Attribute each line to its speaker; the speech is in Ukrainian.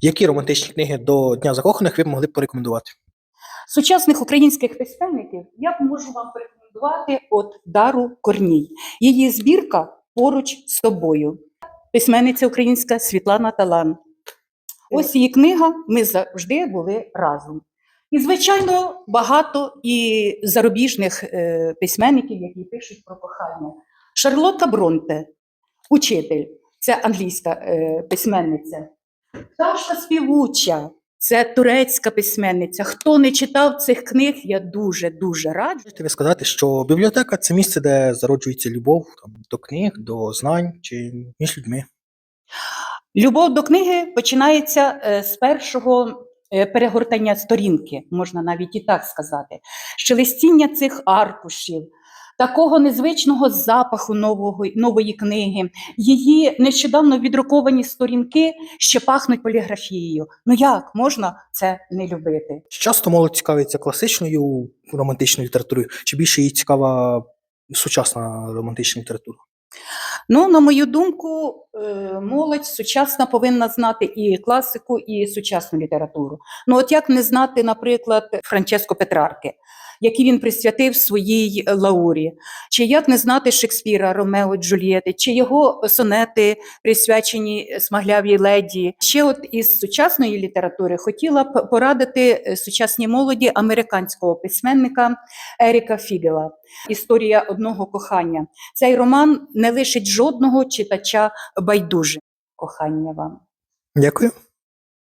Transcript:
Speaker 1: Які романтичні книги до Дня закоханих ви б могли б порекомендувати?
Speaker 2: Сучасних українських письменників я б можу вам порекомендувати от Дару Корній. Її збірка поруч з тобою. Письменниця українська Світлана Талан. Ось її книга Ми завжди були разом. І, звичайно, багато і зарубіжних е, письменників, які пишуть про кохання. Шарлотта Бронте, учитель, це англійська е, письменниця. Пташка співуча, це турецька письменниця. Хто не читав цих книг, я дуже дуже раджу.
Speaker 1: Можете ви сказати, що бібліотека це місце, де зароджується любов там, до книг, до знань чи між людьми.
Speaker 2: Любов до книги починається е, з першого е, перегортання сторінки, можна навіть і так сказати. Шелестіння цих аркушів, такого незвичного запаху нового, нової книги, її нещодавно відруковані сторінки ще пахнуть поліграфією. Ну як можна це не любити?
Speaker 1: Часто молодь цікавиться класичною романтичною літературою, чи більше їй цікава сучасна романтична література?
Speaker 2: Ну, на мою думку, е, молодь сучасна повинна знати і класику, і сучасну літературу. Ну, от як не знати, наприклад, Франческо Петрарки, який він присвятив своїй Лаурі, чи як не знати Шекспіра, Ромео Джульєти, чи його сонети присвячені смаглявій леді. Ще от із сучасної літератури хотіла б порадити е, сучасній молоді американського письменника Еріка Фігела Історія одного кохання. Цей роман не лишить жодного читача байдуже. Кохання вам.
Speaker 1: Дякую.